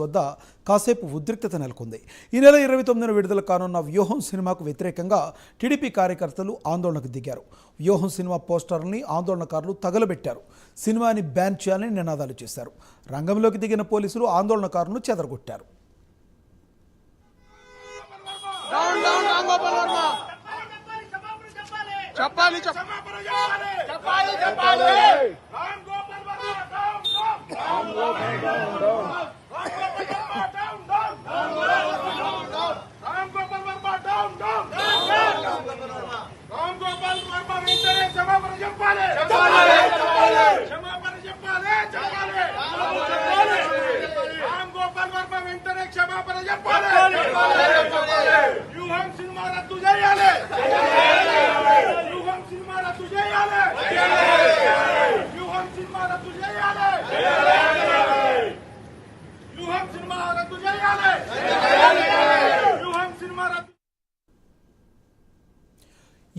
వద్ద కాసేపు ఉద్రిక్తత నెలకొంది. ఈ నెల ఇరవై తొమ్మిదిన విడుదల కానున్న వ్యూహం సినిమాకు వ్యతిరేకంగా టీడీపీ కార్యకర్తలు ఆందోళనకు దిగారు. వ్యూహం సినిమా పోస్టర్ని ఆందోళనకారులు తగలబెట్టారు. సినిమాని బ్యాన్ చేయాలని నినాదాలు చేశారు. రంగంలోకి దిగిన పోలీసులు ఆందోళనకారులను చెదరగొట్టారు. సినిమా రద్దు చేయాలి వ్యూహం సినిమా రద్దు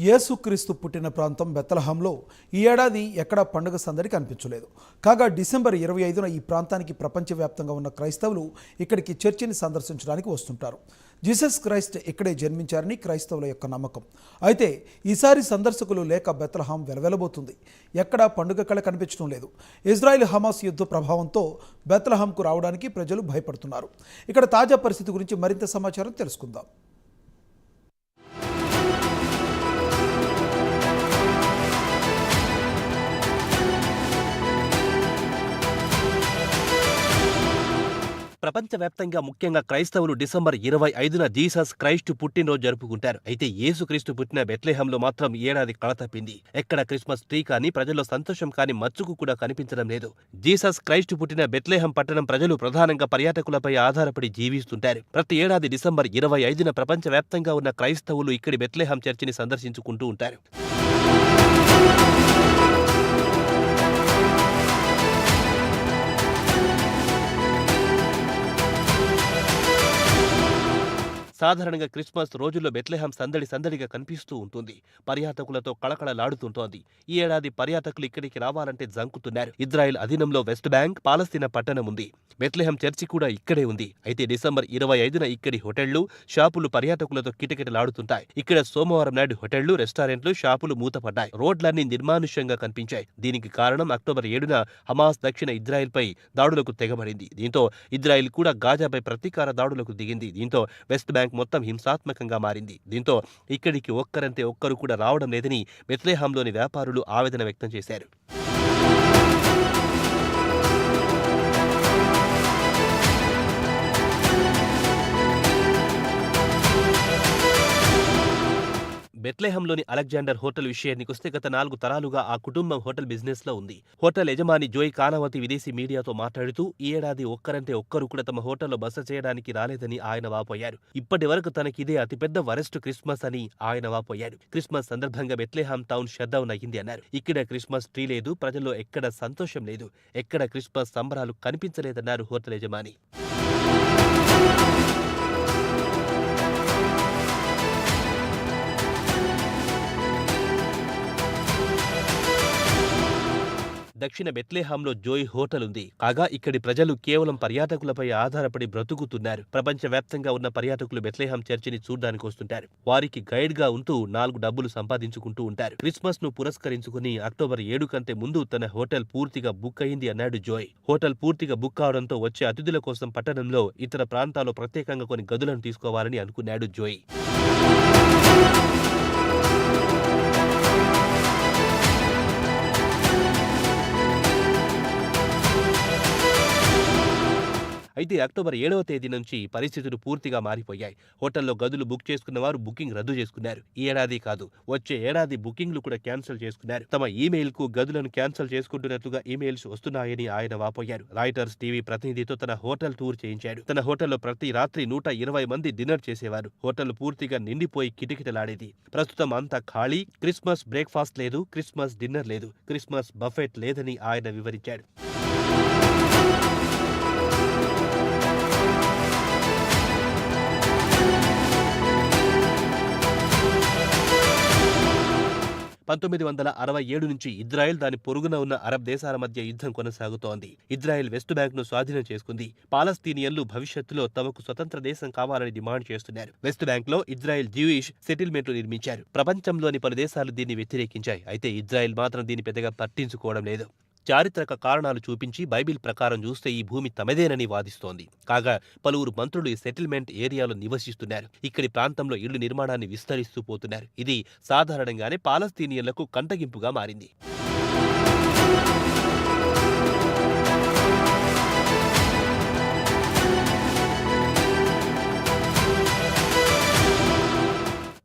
యేసుక్రీస్తు పుట్టిన ప్రాంతం బెత్తలహంలో ఈ ఏడాది ఎక్కడా పండుగ సందడి కనిపించలేదు. కాగా డిసెంబర్ ఇరవై ఐదున ఈ ప్రాంతానికి ప్రపంచవ్యాప్తంగా ఉన్న క్రైస్తవులు ఇక్కడికి చర్చిని సందర్శించడానికి వస్తుంటారు. జీసస్ క్రైస్ట్ ఇక్కడే జన్మించారని క్రైస్తవుల యొక్క నమ్మకం. అయితే ఈసారి సందర్శకులు లేక బెత్లహాం వెలవెలబోతుంది. ఎక్కడా పండుగ కళ కనిపించడం లేదు. ఇజ్రాయెల్ హమాస్ యుద్ధ ప్రభావంతో బెత్లహాంకు రావడానికి ప్రజలు భయపడుతున్నారు. ఇక్కడ తాజా పరిస్థితి గురించి మరింత సమాచారం తెలుసుకుందాం. ప్రపంచవ్యాప్తంగా ముఖ్యంగా క్రైస్తవులు డిసెంబర్ ఇరవై ఐదున జీసస్ క్రైస్టు పుట్టినరోజు జరుపుకుంటారు. అయితే యేసుక్రీస్తు పుట్టిన బెత్లెహంలో మాత్రం ఏడాది కళ తప్పింది ఎక్కడ క్రిస్మస్ ట్రీ కానీ ప్రజల్లో సంతోషం కానీ మచ్చుకు కూడా కనిపించడం లేదు. జీసస్ క్రైస్టు పుట్టిన బెత్లెహం పట్టణం ప్రజలు ప్రధానంగా పర్యాటకులపై ఆధారపడి జీవిస్తుంటారు. ప్రతి ఏడాది డిసెంబర్ ఇరవై ఐదున ప్రపంచవ్యాప్తంగా ఉన్న క్రైస్తవులు ఇక్కడి బెత్లెహం చర్చిని సందర్శించుకుంటూ ఉంటారు. సాధారణంగా క్రిస్మస్ రోజుల్లో బెత్లెహం సందడి సందడిగా కనిపిస్తూ ఉంటుంది. పర్యాటకులతో కళకళలాడుతుంటోంది. ఈ ఏడాది పర్యాటకులు ఇక్కడికి రావాలంటే జంకుతున్నారు. ఇజ్రాయెల్ అధీనంలో వెస్ట్ బ్యాంక్ పాలస్తీనా పట్టణం ఉంది. బెత్లెహం చర్చి కూడా ఇక్కడే ఉంది. అయితే డిసెంబర్ ఇరవై ఐదున ఇక్కడి హోటళ్ళు షాపులు పర్యాటకులతో కిటకిటలాడుతుంటాయి. ఇక్కడ సోమవారం నాడు హోటళ్ళు రెస్టారెంట్లు షాపులు మూతపడ్డాయి. రోడ్లన్నీ నిర్మానుష్యంగా కనిపించాయి. దీనికి కారణం అక్టోబర్ ఏడున హమాస్ దక్షిణ ఇజ్రాయెల్పై దాడులకు తెగబడింది. దీంతో ఇజ్రాయెల్ కూడా గాజాపై ప్రతీకార దాడులకు దిగింది. దీంతో వెస్ట్ బ్యాంక్ మొత్తం హింసాత్మకంగా మారింది. దీంతో ఇక్కడికి ఒక్కరంతే ఒక్కరు కూడా రావడం లేదని బెత్లేహాంలోని వ్యాపారులు ఆవేదన వ్యక్తం చేశారు. బెత్లెహంలోని అలెగ్జాండర్ హోటల్ విషయానికి వస్తే గత నాలుగు తరాలుగా ఆ కుటుంబం హోటల్ బిజినెస్లో ఉంది. హోటల్ యజమాని జోయ్ కానావతి విదేశీ మీడియాతో మాట్లాడుతూ ఈ ఏడాది ఒక్కరంటే ఒక్కరు కూడా తమ హోటల్లో బస చేయడానికి రాలేదని ఆయన వాపోయారు. ఇప్పటి వరకు తనకిదే అతిపెద్ద వరెస్ట్ క్రిస్మస్ అని ఆయన వాపోయారు. క్రిస్మస్ సందర్భంగా బెత్లెహాం టౌన్ షట్డౌన్ అయ్యింది అన్నారు. ఇక్కడ క్రిస్మస్ ట్రీ లేదు ప్రజల్లో ఎక్కడ సంతోషం లేదు. ఎక్కడ క్రిస్మస్ సంబరాలు కనిపించలేదన్నారు హోటల్ యజమాని. దక్షిణ బెత్లేహాంలో జోయ్ హోటల్ ఉంది కాగా ఇక్కడి ప్రజలు కేవలం పర్యాటకులపై ఆధారపడి బ్రతుకుతున్నారు. ప్రపంచవ్యాప్తంగా ఉన్న పర్యాటకులు బెత్లేహాం చర్చిని చూడ్డానికి వస్తుంటారు. వారికి గైడ్గా ఉంటూ నాలుగు డబ్బులు సంపాదించుకుంటూ ఉంటారు. క్రిస్మస్ను పురస్కరించుకుని అక్టోబర్ ఏడు కంటే ముందు తన హోటల్ పూర్తిగా బుక్ అయింది అన్నాడు జోయ్. హోటల్ పూర్తిగా బుక్ కావడంతో వచ్చే అతిథుల కోసం పట్టణంలో ఇతర ప్రాంతాల్లో ప్రత్యేకంగా కొన్ని గదులను తీసుకోవాలని అనుకున్నాడు జోయ్. అయితే అక్టోబర్ ఏడవ తేదీ నుంచి పరిస్థితులు పూర్తిగా మారిపోయాయి. హోటల్లో గదులు బుక్ చేసుకున్న వారు బుకింగ్ రద్దు చేసుకున్నారు. ఈ ఏడాది కాదు వచ్చే ఏడాది బుకింగ్లు కూడా క్యాన్సిల్ చేసుకున్నారు. తమ ఈమెయిల్కు గదులను క్యాన్సిల్ చేసుకుంటున్నట్లుగా ఈమెయిల్స్ వస్తున్నాయని ఆయన వాపోయారు. రాయిటర్స్ టీవీ ప్రతినిధితో తన హోటల్ టూర్ చేయించాడు. తన హోటల్లో ప్రతి రాత్రి నూట ఇరవై మంది డిన్నర్ చేసేవారు. హోటల్ పూర్తిగా నిండిపోయి కిటకిటలాడేది. ప్రస్తుతం అంతా ఖాళీ. క్రిస్మస్ బ్రేక్ఫాస్ట్ లేదు క్రిస్మస్ డిన్నర్ లేదు క్రిస్మస్ బఫెట్ లేదని ఆయన వివరించాడు. పంతొమ్మిది వందల అరవై ఏడు నుంచి ఇజ్రాయెల్ దాని పొరుగున ఉన్న అరబ్ దేశాల మధ్య యుద్ధం కొనసాగుతోంది. ఇజ్రాయెల్ వెస్ట్ బ్యాంక్ను స్వాధీనం చేసుకుంది. పాలస్తీనియన్లు భవిష్యత్తులో తమకు స్వతంత్ర దేశం కావాలని డిమాండ్ చేస్తున్నారు. వెస్ట్ బ్యాంక్లో ఇజ్రాయెల్ జ్యూయిష్ సెటిల్మెంట్లు నిర్మించారు. ప్రపంచంలోని పలు దేశాలు దీన్ని వ్యతిరేకించాయి. అయితే ఇజ్రాయెల్ మాత్రం దీన్ని పెద్దగా పట్టించుకోవడం లేదు. చారిత్రక కారణాలు చూపించి బైబిల్ ప్రకారం చూస్తే ఈ భూమి తమదేనని వాదిస్తోంది. కాగా పలువురు మంత్రులు ఈ సెటిల్మెంట్ ఏరియాలో నివసిస్తున్నారు. ఇక్కడి ప్రాంతంలో ఇళ్ళు నిర్మాణాన్ని విస్తరిస్తూ పోతున్నారు. ఇది సాధారణంగానే పాలస్తీనియన్లకు కంటగింపుగా మారింది.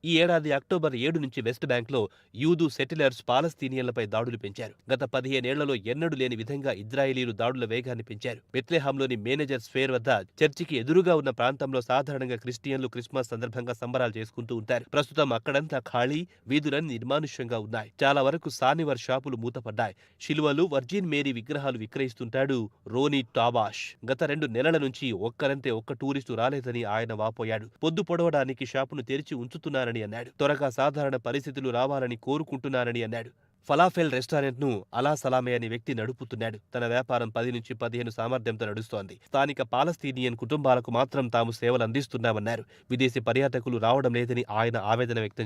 ఈ ఏడాది అక్టోబర్ ఏడు నుంచి వెస్ట్ బ్యాంక్లో యూదు సెటిలర్స్ పాలస్తీనియన్లపై దాడులు పెంచారు. గత పదిహేనేళ్ళలో ఎన్నడూ లేని విధంగా ఇజ్రాయేలీలు దాడుల వేగాన్ని పెంచారు. బెత్లెహాంలోని మేనేజర్ స్ఫేర్ వద్ద చర్చికి ఎదురుగా ఉన్న ప్రాంతంలో సాధారణంగా క్రిస్టియన్లు క్రిస్మస్ సందర్భంగా సంబరాలు చేసుకుంటూ ఉంటారు. ప్రస్తుతం అక్కడంతా ఖాళీ వీధులన్నీ నిర్మానుష్యంగా ఉన్నాయి. చాలా వరకు సానివర్ షాపులు మూతపడ్డాయి. శిలువలు వర్జిన్ మేరీ విగ్రహాలు విక్రయిస్తుంటాడు రోనీ టాబాష్. గత రెండు నెలల నుంచి ఒక్కరంతే ఒక్క టూరిస్టు రాలేదని ఆయన వాపోయాడు. పొద్దు పొడవడానికి షాపును తెరిచి ఉంచుతున్నారని అన్నాడు. త్వరగా సాధారణ పరిస్థితులు రావాలని కోరుకుంటున్నారని అన్నాడు. ఫలాఫెల్ రెస్టారెంట్ను అలా సలామే అనే వ్యక్తి నడుపుతున్నాడు. తన వ్యాపారం పది నుంచి పదిహేను సామర్థ్యంతో నడుస్తోంది. స్థానిక పాలస్తీనియన్ కుటుంబాలకు మాత్రం తాము సేవలు అందిస్తున్నామన్నారు. విదేశీ పర్యాటకులు రావడం లేదని ఆయన ఆవేదన వ్యక్తం